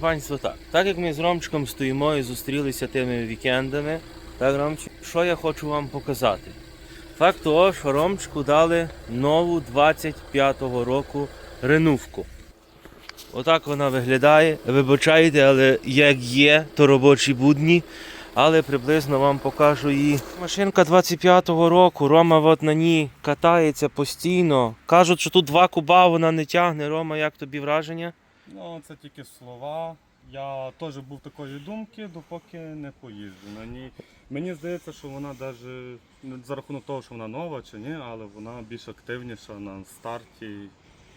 Панство так. Так як ми з Ромчиком стоїмо і зустрілися тими вікендами, так, Ромчик, що я хочу вам показати? Факт того, що Ромчику дали нову 25-го року ренувку. Отак вона виглядає. Вибачайте, але як є, то робочі будні. Але приблизно вам покажу її. Машинка 25-го року. Рома от на ній катається постійно. Кажуть, що тут два куба вона не тягне. Рома, як тобі враження? Ну, це тільки слова. Я теж був такої думки, допоки не поїжджу на ній. Мені здається, що вона навіть за рахунок того, що вона нова чи ні, але вона більш активніша на старті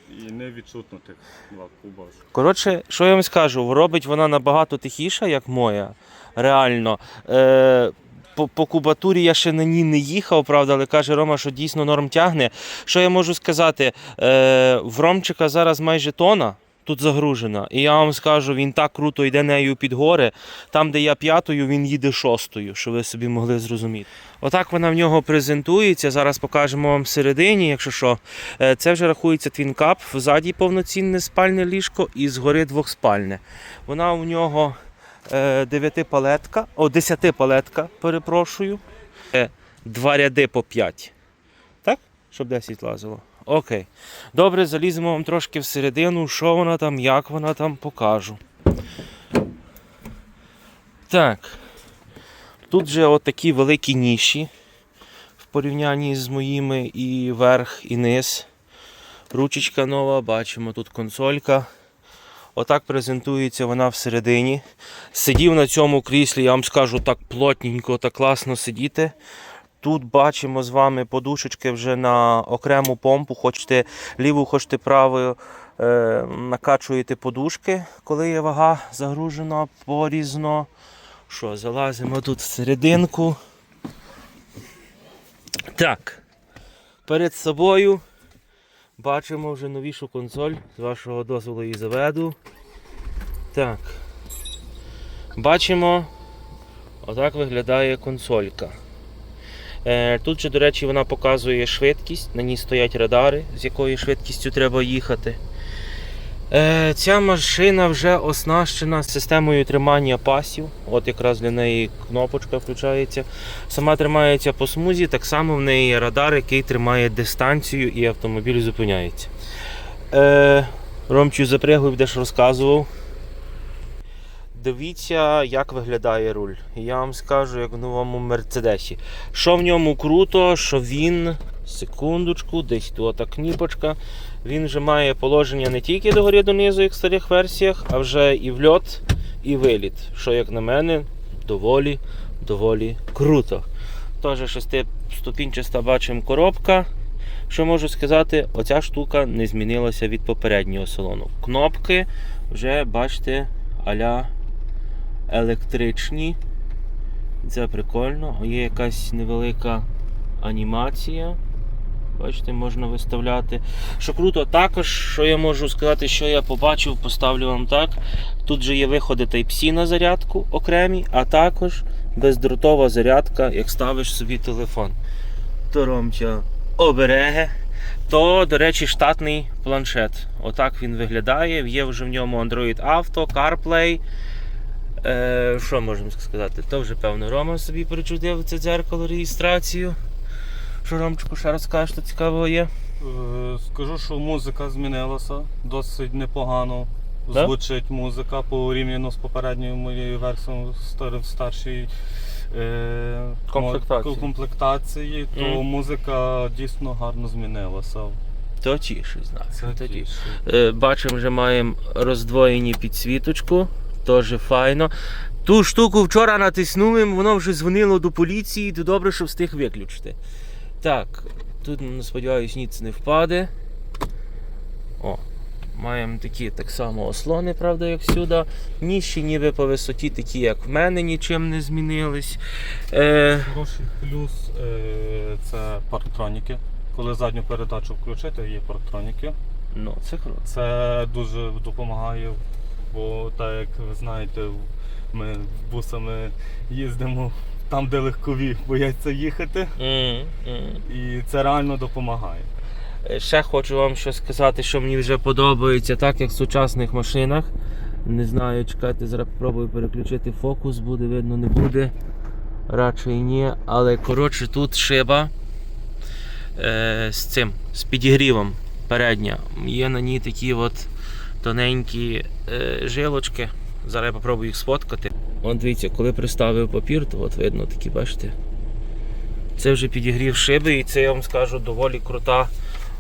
і не відчутно тих два куба. Коротше, що я вам скажу, робить вона набагато тихіша, як моя. Реально. Е, по, по кубатурі я ще на ній не їхав, правда, але каже Рома, що дійсно норм тягне. Що я можу сказати? Е, в Ромчика зараз майже тона. Тут загружена. І я вам скажу, він так круто йде нею під гори. Там, де я п'ятою, він їде шостою, щоб ви собі могли зрозуміти. Отак вона в нього презентується. Зараз покажемо вам всередині, якщо що. Е, Це вже рахується твінкап. Взаді повноцінне спальне ліжко і згори двохспальне. Вона у нього е, 9 палетка, о, 10 палетка, перепрошую. Е, Два ряди по 5. Так? Щоб 10 лазило. Окей. Добре, заліземо вам трошки всередину, що вона там, як вона там покажу. Так. Тут же отакі великі ніші в порівнянні з моїми і верх, і низ. Ручечка нова, бачимо тут консолька. Отак презентується вона всередині. Сидів на цьому кріслі, я вам скажу, так плотненько, так класно сидіти. Тут бачимо з вами подушечки вже на окрему помпу. Хочете ліву, хочете правою. Е, накачуєте подушки, коли є вага загружена порізно. Що, залазимо тут всерединку. Так. Перед собою бачимо вже новішу консоль. З вашого дозволу її заведу. Так. Бачимо, отак виглядає консолька. Е, Тут же, до речі, вона показує швидкість, на ній стоять радари, з якою швидкістю треба їхати. Е, Ця машина вже оснащена системою тримання пасів. От якраз для неї кнопочка включається. Сама тримається по смузі, так само в неї є радар, який тримає дистанцію і автомобіль зупиняється. Е, Ромчу запрягу будеш розказував. Дивіться, як виглядає руль. Я вам скажу, як в новому мерседесі. Що в ньому круто, що він, секундочку, десь тут та кніпочка. Він вже має положення не тільки догори донизу, як в старих версіях, а вже і вльот, і виліт. Що, як на мене, доволі, доволі круто. Теж шестиступінчаста бачимо коробка. Що можу сказати, оця штука не змінилася від попереднього салону. Кнопки вже бачите, аля електричні. Це прикольно. Є якась невелика анімація. Бачите, можна виставляти. Що круто, також, що я можу сказати, що я побачив, поставлю вам так. Тут же є виходи Type-C на зарядку окремі, а також бездротова зарядка, як ставиш собі телефон. То Ромча обереге. То, до речі, штатний планшет. Отак він виглядає. Є вже в ньому Android Auto, CarPlay. Е, що можемо сказати? То вже, певно, Рома собі перечудив це дзеркало реєстрацію. Що Ромчику ще розкажеш, що цікавого є? Е, Скажу, що музика змінилася досить непогано. Да? Звучить музика порівняно з попередньою моєю версією стар- старшій е, Комплектації. комплектації, то музика дійсно гарно змінилася. То тішить знак. Тіше. Е, Бачимо, вже маємо роздвоєні підсвіточку. Теж файно. Ту штуку вчора натиснули, воно вже дзвонило до поліції, то добре, що встиг виключити. Так, тут, ну, сподіваюсь, ніц не впаде. О, маємо такі так само ослони, правда, як сюди. Ніжчі ніби по висоті, такі, як в мене, нічим не змінились. Е, Хороший плюс е, це парктроніки. Коли задню передачу включити, є парктроніки. ну, це круто. Це дуже допомагає, бо так як ви знаєте, ми бусами їздимо там, де легкові бояться їхати, М, м. і це реально допомагає. Е, Ще хочу вам що сказати, що мені вже подобається, так як в сучасних машинах. Не знаю, чекайте, зараз спробую переключити фокус, буде видно, не буде. Радше і ні. Але коротше тут шиба е, з цим, з підігрівом передня. Є на ній такі от тоненькі е, жилочки. Зараз я попробую їх сфоткати. От дивіться, коли приставив папір, то от видно такі, бачите. Це вже підігрів шиби, і це я вам скажу доволі крута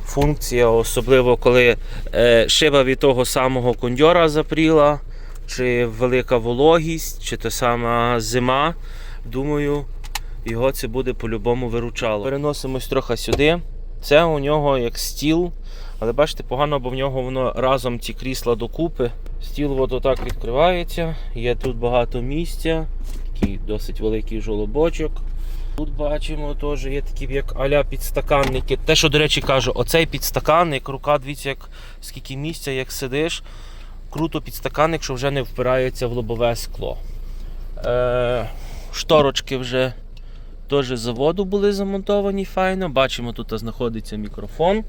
функція, особливо коли е, шиба від того самого кондьора запріла, чи велика вологість, чи та сама зима. Думаю, його це буде по-любому виручало. Переносимось трохи сюди. Це у нього як стіл. Але бачите, погано, бо в нього воно разом ці крісла докупи. Стіл от отак відкривається. Є тут багато місця. Такий досить великий жолобочок. Тут бачимо теж є такі як аля підстаканники. Те, що, до речі, кажу, оцей підстаканник, рука, дивіться, як скільки місця, як сидиш. Круто підстаканник, що вже не впирається в лобове скло. Е, шторочки вже теж заводу були замонтовані файно. Бачимо, тут знаходиться мікрофон.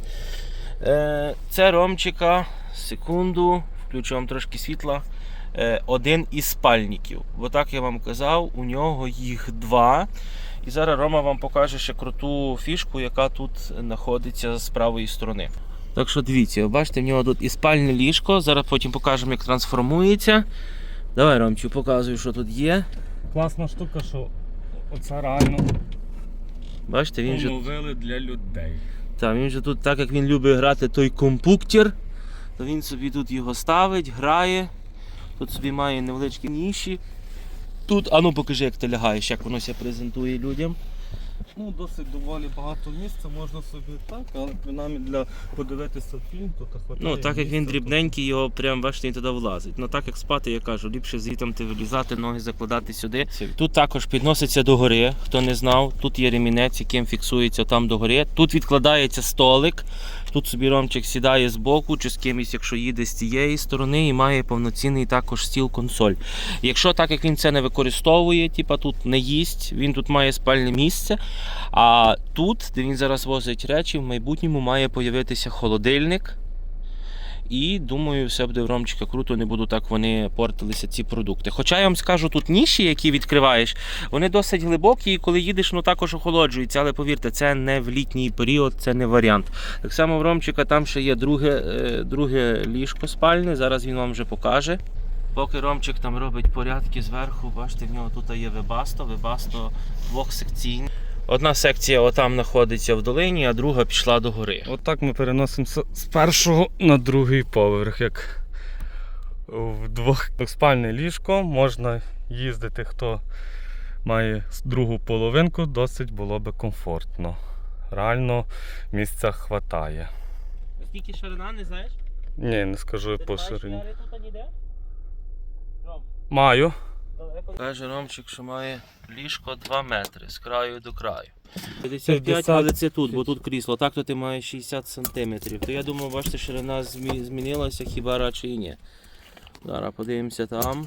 Е, це ромчика, секунду, включу вам трошки світла. Е, один із спальників. Бо так я вам казав, у нього їх два. І зараз Рома вам покаже ще круту фішку, яка тут знаходиться з правої сторони. Так що дивіться, бачите, в нього тут і спальне ліжко. Зараз потім покажемо, як трансформується. Давай, Ромчу, показуй, що тут є. Класна штука, що оце реально Бачите, він же для людей. Та, він же тут, так як він любить грати той компуктер, то він собі тут його ставить, грає. Тут собі має невеличкі ніші. Тут, а ну покажи, як ти лягаєш, як воно себе презентує людям. Ну, досить доволі багато місця, можна собі так, але принаймні для подивитися фільм, то так хватає Ну, так як він дрібненький, його прям бачите, він туди влазить. Ну так як спати, я кажу, ліпше звітом вилізати, ноги закладати сюди. Тут також підноситься до гори, хто не знав. Тут є ремінець, яким фіксується там до гори. Тут відкладається столик. Тут собі Ромчик сідає з боку чи з кимось, якщо їде з цієї сторони, і має повноцінний також стіл консоль. Якщо так як він це не використовує, типа тут не їсть, він тут має спальне місце. А тут, де він зараз возить речі, в майбутньому має появитися холодильник. І думаю, все буде в Ромчика круто, не будуть так вони портилися ці продукти. Хоча я вам скажу, тут ніші, які відкриваєш, вони досить глибокі, і коли їдеш, ну також охолоджуються. Але повірте, це не в літній період, це не варіант. Так само в Ромчика там ще є друге, е, друге ліжко спальне. Зараз він вам вже покаже. Поки Ромчик там робить порядки зверху, бачите, в нього тут є вебасто, вебасто двохсекційне. Одна секція отам знаходиться в долині, а друга пішла до гори. Отак ми переносимося з першого на другий поверх, як в двохспальне ліжко. Можна їздити, хто має другу половинку, досить було би комфортно. Реально місця хватає. Скільки ширина, не знаєш? Ні, не скажу по ширині. Маю. Каже Ромчик, що має ліжко 2 метри з краю до краю. 55, 55, але це тут, бо тут крісло. Так то ти маєш 60 сантиметрів. То я думаю, бачите, ширина змі- змінилася, хіба радше і ні. Зараз подивимося там.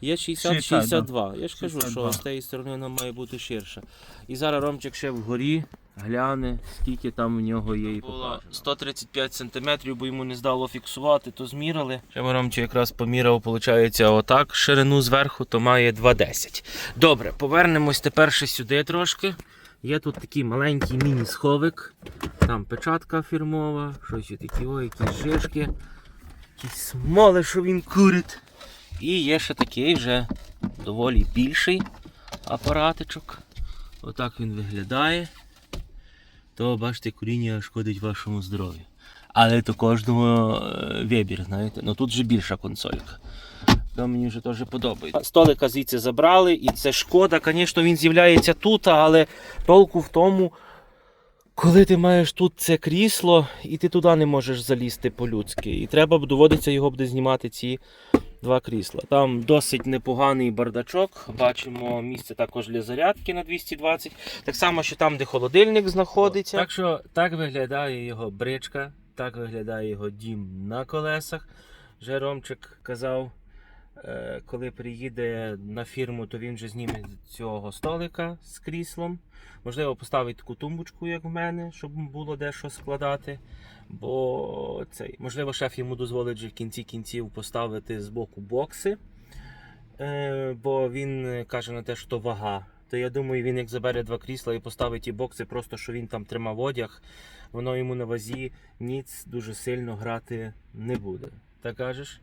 Є 60-62. Я ж кажу, 62. що з тієї сторони вона має бути ширша. І зараз Ромчик ще вгорі гляне, скільки там у нього є і покаже. 135 см, бо йому не здало фіксувати, то змірили. Ще ми якраз поміряв, виходить, отак ширину зверху, то має 2,10. Добре, повернемось тепер ще сюди трошки. Є тут такий маленький міні-сховик. Там печатка фірмова, щось такі, о, якісь жишки, якісь смоли, що він курить. І є ще такий вже доволі більший апаратичок. Отак він виглядає. То бачите, куріння шкодить вашому здоров'ю. Але то кожному е, вибір, знаєте. Ну тут вже більша консолька. То мені вже теж подобається. Столика звідси забрали, і це шкода. Звісно, він з'являється тут, але толку в тому, коли ти маєш тут це крісло, і ти туди не можеш залізти по-людськи. І треба доводиться його буде знімати ці два крісла. Там досить непоганий бардачок. Бачимо місце також для зарядки на 220. Так само, що там, де холодильник знаходиться. Так що так виглядає його бричка, так виглядає його дім на колесах. Вже Ромчик казав, Коли приїде на фірму, то він вже зніме цього столика з кріслом. Можливо, поставить таку тумбочку, як в мене, щоб було де що складати. Бо цей, можливо, шеф йому дозволить вже в кінці кінців поставити з боку бокси. Е, бо він е, каже на те, що то вага. То я думаю, він як забере два крісла і поставить ті бокси, просто що він там тримав одяг, воно йому на вазі ніц дуже сильно грати не буде. Так кажеш?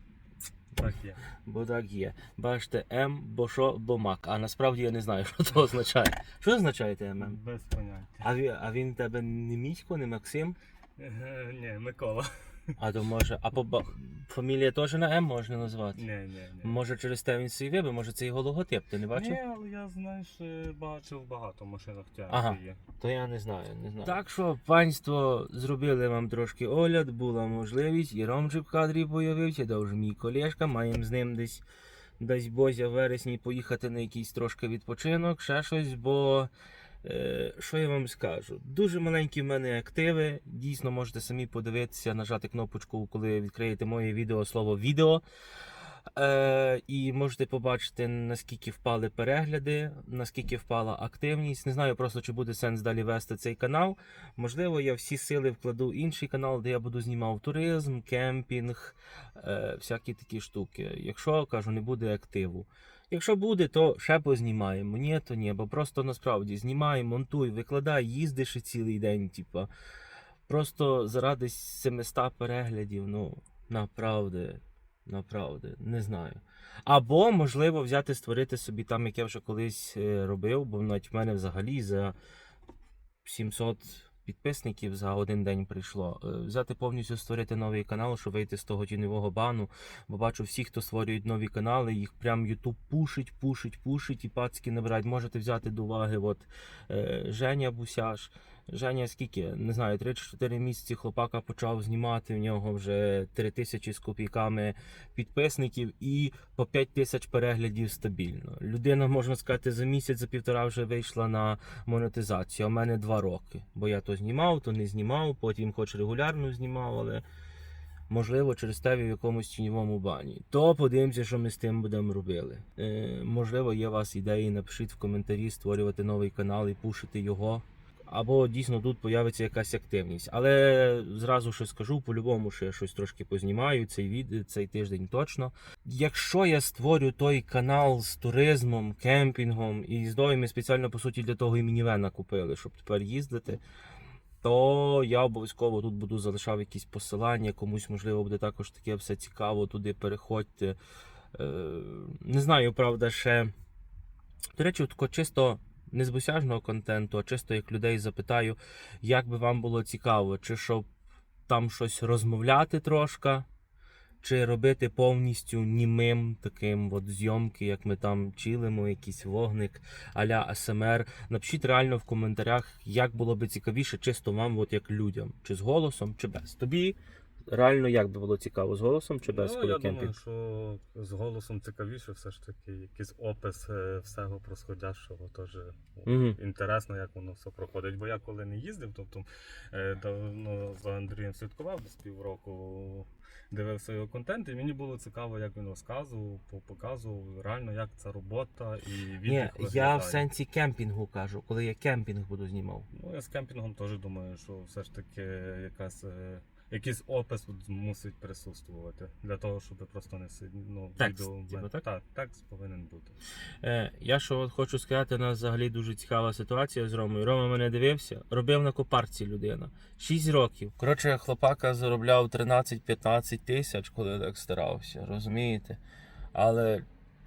Так є. Бо так є. Бачите, М, бо що, бо мак. А насправді я не знаю, що це означає. Що означає те ММ? Без поняття. А він, а він тебе не Мітько, не Максим? Е, Ні, Микола. А то може. А по ба- фамілія теж на М можна назвати? Ні, ні, ні. Може через те він свій вибив, може це його логотип, ти не бачив? Ні, але я, знаєш, е, бачив багато машинах тягнути Ага. є. То я не знаю, не знаю. Так що, панство, зробили вам трошки огляд, була можливість, і Ромчик в кадрі появився, да вже мій колешка, маємо з ним десь, дасть Бозя в вересні поїхати на якийсь трошки відпочинок, ще щось, бо. Е, що я вам скажу? Дуже маленькі в мене активи. Дійсно, можете самі подивитися, нажати кнопочку, коли відкриєте моє відео, слово відео. Е, і можете побачити, наскільки впали перегляди, наскільки впала активність. Не знаю просто, чи буде сенс далі вести цей канал. Можливо, я всі сили вкладу в інший канал, де я буду знімав туризм, кемпінг, е, всякі такі штуки. Якщо кажу, не буде активу. Якщо буде, то ще познімаємо. Ні, то ні, бо просто насправді знімай, монтуй, викладай, їздиш і цілий день, типа. Просто заради 700 переглядів, ну, направди, направди, не знаю. Або, можливо, взяти, створити собі там, як я вже колись е, робив, бо навіть в мене взагалі за 700 підписників за один день прийшло. Е, Взяти повністю створити новий канал, щоб вийти з того тіньового бану. Бо бачу, всі, хто створюють нові канали, їх прям YouTube пушить, пушить, пушить і пацки набирають. Можете взяти до уваги от, е, Женя Бусяш. Женя скільки? Не знаю, 3-4 місяці хлопака почав знімати. В нього вже 3 тисячі з копійками підписників і по 5 тисяч переглядів стабільно. Людина, можна сказати, за місяць, за півтора вже вийшла на монетизацію. А в мене 2 роки. Бо я то знімав, то не знімав, потім хоч регулярно знімав, але можливо через те в якомусь тіньовому бані. То подивимося, що ми з тим будемо робили. Е, можливо, є у вас ідеї, напишіть в коментарі створювати новий канал і пушити його. Або дійсно тут появиться якась активність. Але зразу ще скажу, по-любому ще щось трошки познімаю цей від цей тиждень точно. Якщо я створю той канал з туризмом, кемпінгом і їздою, спеціально по суті для того і мінівена купили, щоб тепер їздити. То я обов'язково тут буду залишав якісь посилання, комусь можливо буде також таке все цікаво, туди переходьте. Е, не знаю, правда, ще. До речі, тако чисто не з босяжного контенту, а чисто як людей запитаю, як би вам було цікаво, чи щоб там щось розмовляти трошки, чи робити повністю німим таким от зйомки, як ми там чилимо, якийсь вогник а-ля АСМР. Напишіть реально в коментарях, як було би цікавіше, чисто вам, от як людям, чи з голосом, чи без. Тобі реально як би було цікаво, з голосом чи без, ну, коли я кемпінг? думаю, що з голосом цікавіше все ж таки, якийсь опис е, всього просходящого теж Мгм. інтересно, як воно все проходить. Бо я коли не їздив, тобто е, давно за Андрієм слідкував десь півроку, дивився його контент, і мені було цікаво, як він розказував, показував реально, як ця робота і Ні, я в сенсі кемпінгу кажу, коли я кемпінг буду знімав. Ну, я з кемпінгом теж думаю, що все ж таки якась, е, якийсь опис мусить присутствувати. Для того, щоб просто не. Ну, Текст, відео типу, так? так, текст повинен бути. Е, я що от хочу сказати, у нас взагалі дуже цікава ситуація з Ромою. Рома мене дивився, робив на копарці людина. 6 років. Коротше, хлопака заробляв 13-15 тисяч, коли так старався, розумієте? Але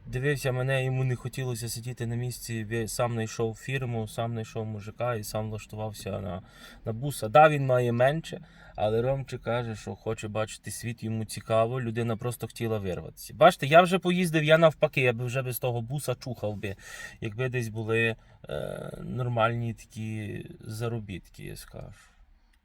дивився мене, йому не хотілося сидіти на місці. Він Сам знайшов фірму, сам знайшов мужика і сам влаштувався на, на буса. Да, він має менше, але Ромчик каже, що хоче бачити світ, йому цікаво. Людина просто хотіла вирватися. Бачите, я вже поїздив, я навпаки, я би вже без того буса чухав би, якби десь були е, нормальні такі заробітки, я скажу.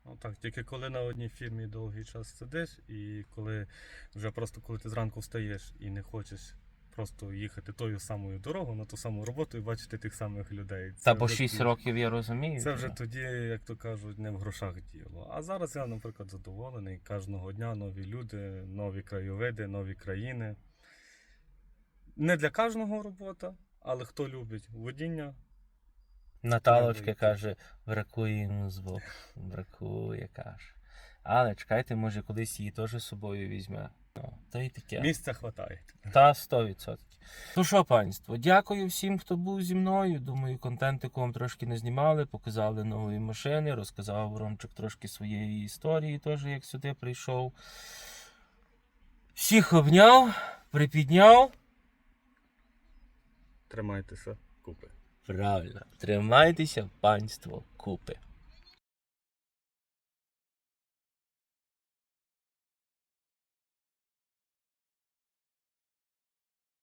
Ну так, тільки коли на одній фірмі довгий час сидиш, і коли вже просто коли ти зранку встаєш і не хочеш просто їхати тою самою дорогою на ту саму роботу і бачити тих самих людей. Та по вже 6 тоді- років я розумію. Це вже тоді, як то кажуть, не в грошах діло. А зараз я, наприклад, задоволений. Кожного дня нові люди, нові краєвиди, нові країни. Не для кожного робота, але хто любить водіння, Наталочка каже, бракує йому звук. Бракує, каже. Але чекайте, може, колись її теж з собою візьме. Та й таке. місця вистачає. Та 100%. Ну що, панство, дякую всім, хто був зі мною. Думаю, контентику вам трошки не знімали, показали нові машини, розказав Ромчик трошки своєї історії, теж як сюди прийшов. Всіх обняв, припідняв. Тримайтеся купи. Правильно, тримайтеся, панство, купи.